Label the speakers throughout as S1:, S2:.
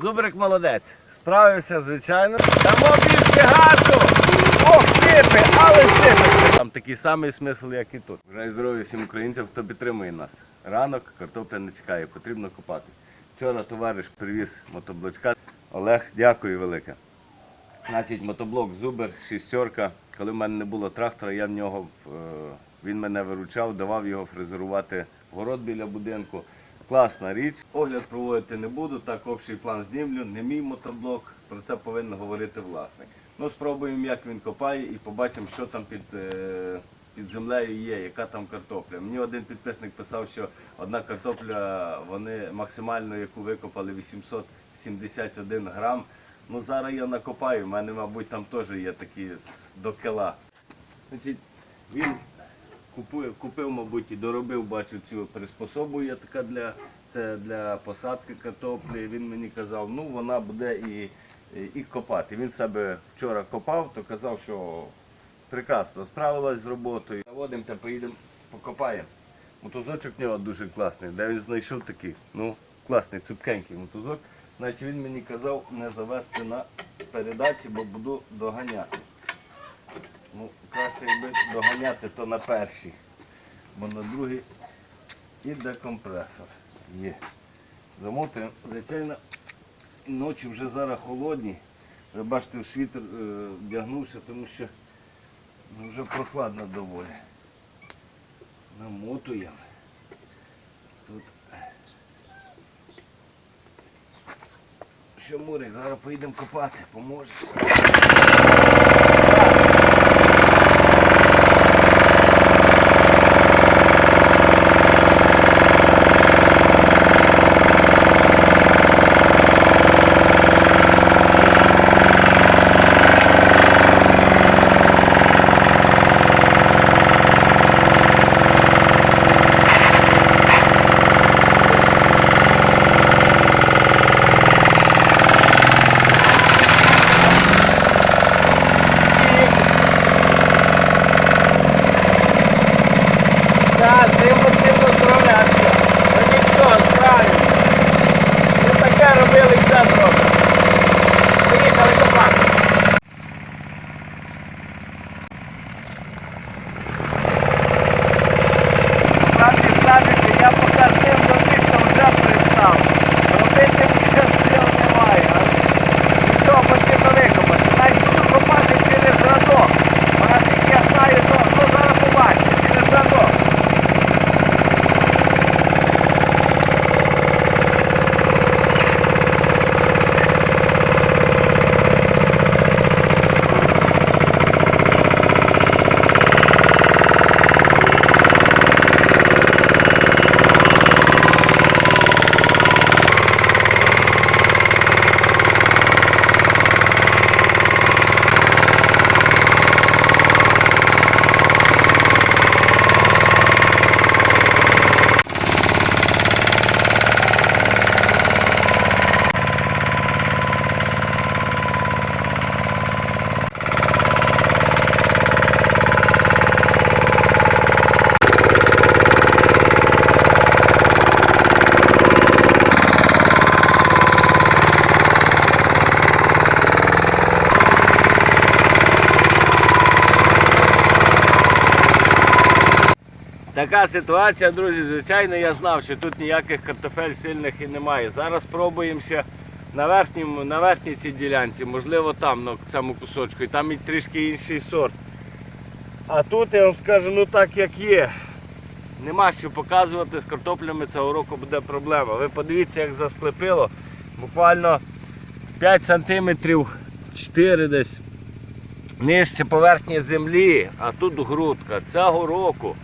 S1: Зубрик молодець. Справився, звичайно. Дамо більше газу! Ох, сипи, але сипи! Там такий самий смисл, як і тут. Бажаю здоров'я всім українцям, хто підтримує нас. Ранок, картопля не чекає, потрібно копати. Вчора товариш привіз мотоблочка. Олег, дякую велике. Значить, мотоблок Зубер, шістерка. Коли в мене не було трактора, я в нього е, він мене виручав, давав його фрезерувати город біля будинку. Класна річ. Огляд проводити не буду, так общий план знімлю. Не мій мотоблок, про це повинен говорити власник. Ну, спробуємо, як він копає, і побачимо, що там під, е, під землею є, яка там картопля. Мені один підписник писав, що одна картопля, вони максимально, яку викопали, 871 грам. Ну зараз я накопаю, в мене, мабуть, там теж є такі до кила. Значить, він купує, купив, мабуть, і доробив, бачу, цю приспособу є така для, це для посадки картоплі. Він мені казав, ну вона буде і, і, копати. Він себе вчора копав, то казав, що прекрасно справилась з роботою. Заводимо та поїдемо, покопаємо. Мотузочок в нього дуже класний. Де він знайшов такий? Ну, класний, цупкенький мотузок. Значить він мені казав не завести на передачі, бо буду доганяти. Ну, краще якби доганяти, то на першій. Бо на другій іде компресор. Є. Замотуємо, звичайно, ночі вже зараз холодні. Ви бачите, в світер е, вдягнувся, тому що ну, вже прохладно доволі. Намотуємо. Тут. Що Мурик, зараз поїдемо копати, поможеш. Така ситуація, друзі. Звичайно, я знав, що тут ніяких картофель сильних і немає. Зараз спробуємося на верхньому, на верхній цій ділянці, можливо, там на цьому кусочку, і там і трішки інший сорт. А тут я вам скажу, ну так як є. Нема що показувати, з картоплями цього року буде проблема. Ви подивіться, як засклепило. Буквально 5 сантиметрів 4 десь нижче поверхні землі, а тут грудка. Цього року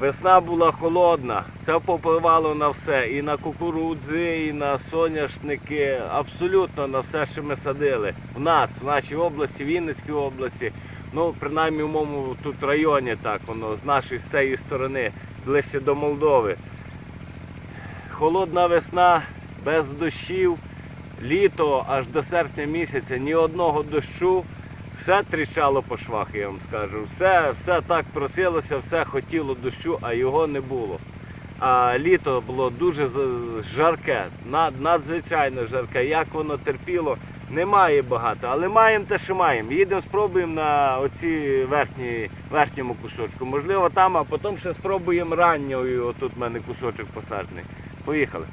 S1: Весна була холодна, це попливало на все. І на кукурудзи, і на соняшники, абсолютно на все, що ми садили. В нас, в нашій області, в Вінницькій області, ну, принаймні в моєму тут районі, так воно, з нашої з цієї сторони, ближче до Молдови. Холодна весна, без дощів, літо аж до серпня місяця, ні одного дощу. Все тріщало по швах, я вам скажу. Все, все так просилося, все хотіло дощу, а його не було. А літо було дуже жарке, над- надзвичайно жарке. Як воно терпіло, немає багато, але маємо те, що маємо. Їдемо, спробуємо на оці верхні, верхньому кусочку. Можливо, там, а потім ще спробуємо ранньою. Отут в мене кусочок посаджений. Поїхали.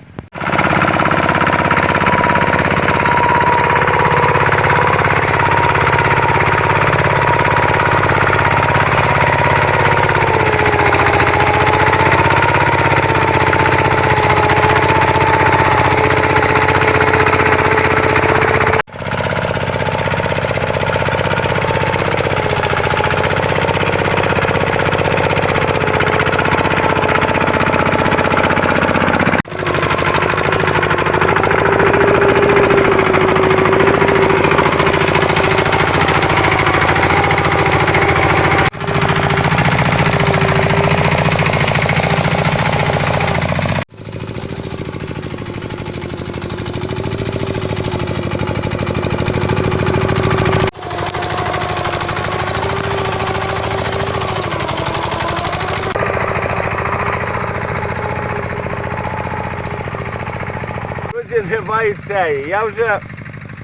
S1: Немає цієї. Я вже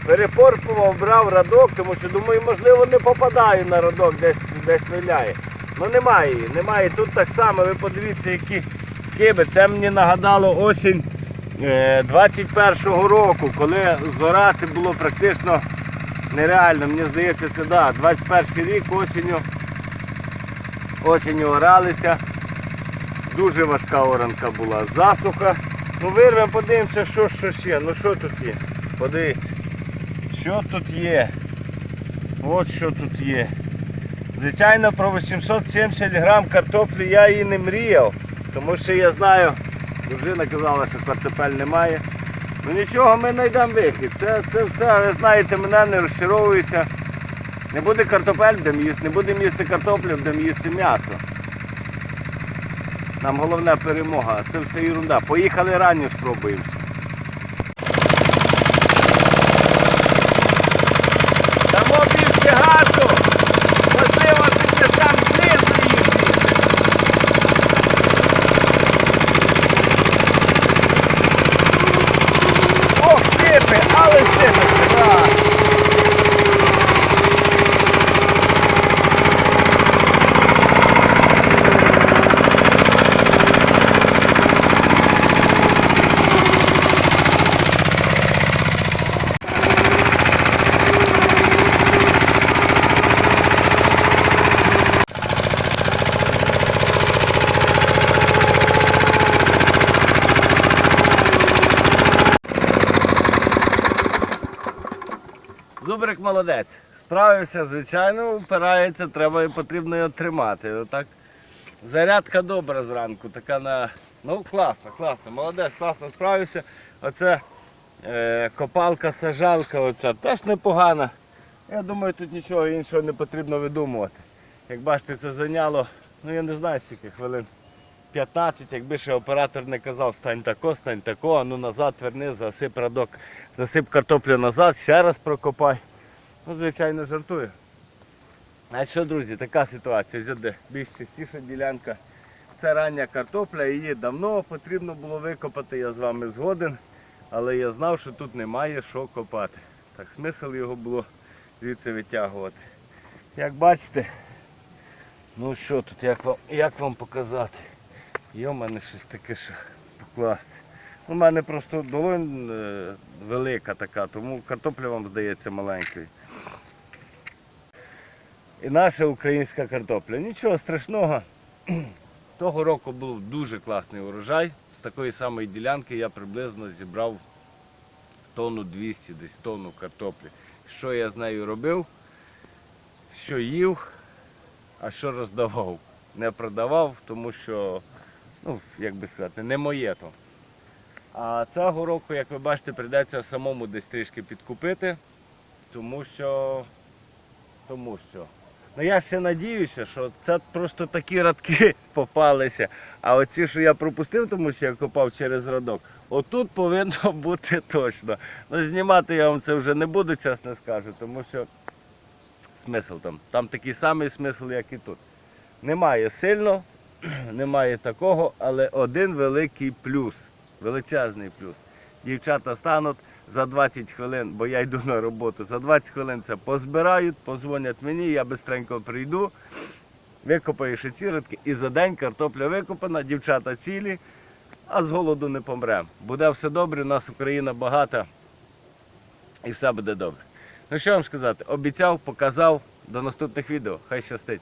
S1: перепорпував, брав радок, тому що думаю, можливо, не попадаю на радок, десь десь виляє. Ну немає її, немає. Тут так само, ви подивіться, які скиби. Це мені нагадало осінь е, 21-го року, коли зорати було практично нереально. Мені здається, це да, 21 рік осінню. Осінню оралися. Дуже важка оранка була. Засуха. Ну вирвемо, подивимося, що, що ще. Ну що тут є? Подивіться. Що тут є? От що тут є. Звичайно, про 870 грам картоплі я і не мріяв, тому що я знаю, дружина казала, що картопель немає. Ну нічого, ми знайдемо вихід. Це, це все, ви знаєте, мене не розчаровуюся. Не буде картопель, будемо їсти, не будемо їсти картоплю, будемо їсти м'ясо. Нам головна перемога, це все ерунда. Поїхали ранньо спробуємося. Дамо більше газу. Можливо, ти сам знизу їздить. Ох, сипе, але сипе. Так. Зубрик молодець. Справився, звичайно, впирається, треба і потрібно його тримати. Отак. Зарядка добра зранку, така на. Ну, класно, класно, молодець, класно справився. Оце е, копалка, сажалка, оця теж непогана. Я думаю, тут нічого іншого не потрібно видумувати. Як бачите, це зайняло, ну я не знаю скільки хвилин. 15, якби ще оператор не казав, стань тако, стань тако, а ну назад верни, засип радок, засип картоплю назад, ще раз прокопай. Ну, звичайно, жартую. А що, друзі, така ситуація. Зяде більш частіша ділянка. Це рання картопля, її давно потрібно було викопати, я з вами згоден. Але я знав, що тут немає що копати. Так смисл його було звідси витягувати. Як бачите, ну що тут, як вам, як вам показати? Є в мене щось таке, що покласти. У мене просто долонь е, велика така, тому картопля вам здається маленькою. І наша українська картопля. Нічого страшного. Того року був дуже класний урожай. З такої самої ділянки я приблизно зібрав тонну 200, десь тонну картоплі. Що я з нею робив? Що їв, а що роздавав. Не продавав, тому що, ну, як би сказати, не моє то. А цього року, як ви бачите, прийдеться самому десь трішки підкупити, тому що. Тому що. Ну я ще надіюся, що це просто такі радки попалися. А оці, що я пропустив, тому що я копав через радок, отут повинно бути точно. Ну, знімати я вам це вже не буду, чесно скажу, тому що смисл там. Там такий самий смисл, як і тут. Немає сильно, немає такого, але один великий плюс, величезний плюс. Дівчата стануть за 20 хвилин, бо я йду на роботу. За 20 хвилин це позбирають, позвонять мені, я бистренько прийду, викопаю ще ці і за день картопля викопана, дівчата цілі, а з голоду не помремо. Буде все добре, у нас Україна багата і все буде добре. Ну що вам сказати, обіцяв, показав. До наступних відео. Хай щастить.